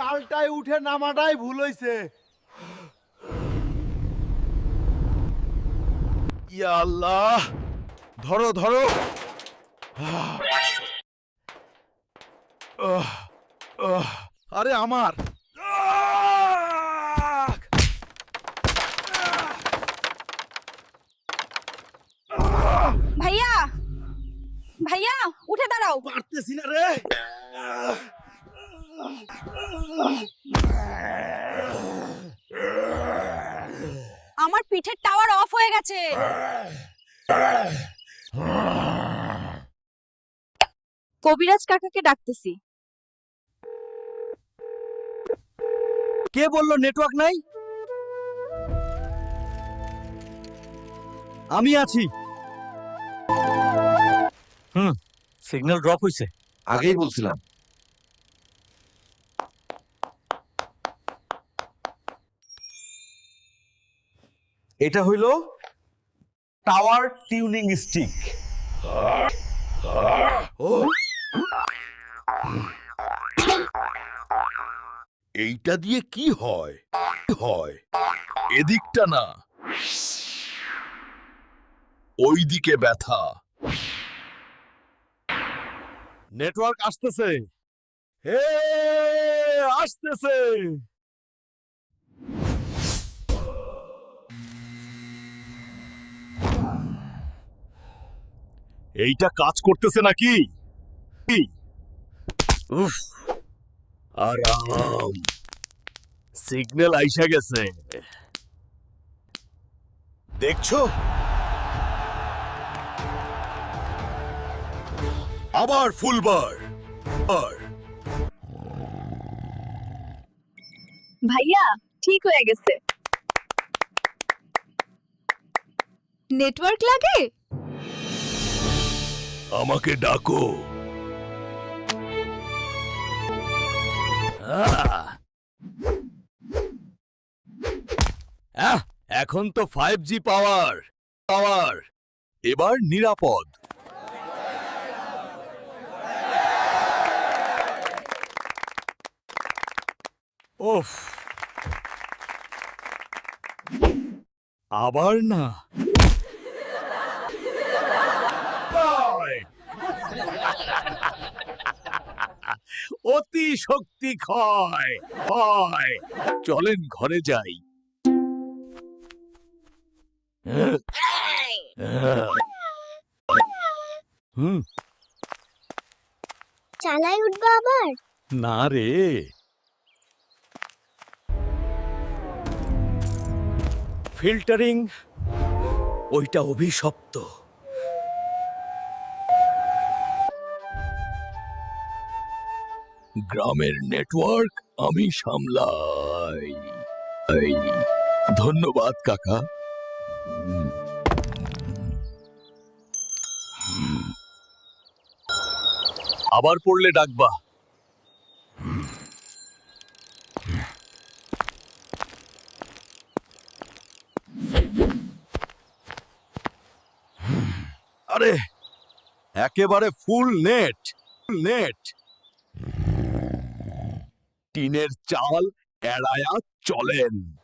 চালটায় উঠে নামাটাই ভুল হইছে। ইয়া আল্লাহ। ধরো ধরো। আরে আমার। ভাইয়া ভাইয়া উঠে দাঁড়াও। পারতেছি না রে। আমার পিঠের টাওয়ার অফ হয়ে গেছে। কবিরাজ কাকাকে ডাকতেছি। কে বলল নেটওয়ার্ক নাই? আমি আছি। হুম সিগন্যাল ড্রপ হইছে। আগেই বলছিলাম। এটা হইল টাওয়ার টিউনিং স্টিক এইটা দিয়ে কি হয়? হয়? এদিকটা না। ওইদিকে ব্যথা। নেটওয়ার্ক আসতেছে। হে, আসতেছে। এইটা কাজ করতেছে নাকি? উফ, আরাম। সিগন্যাল আইসা গেছে। দেখছ? আবার ফুলবার। আর ভাইয়া, ঠিক হয়ে গেছে। নেটওয়ার্ক লাগে? আমাকে ডাকো। এখন তো ফাইভ জি পাওয়ার পাওয়ার এবার নিরাপদ। আবার না। অতি শক্তি ক্ষয় হয় চলেন ঘরে যাই। হুম। চালাই উঠবো আবার? না রে। ফিল্টারিং ওইটা অভিশপ্ত। গ্রামের নেটওয়ার্ক আমি সামলাই। ধন্যবাদ কাকা। আবার পড়লে ডাকবা। আরে একেবারে ফুল নেট নেট টিনের চাল এড়ায়া চলেন।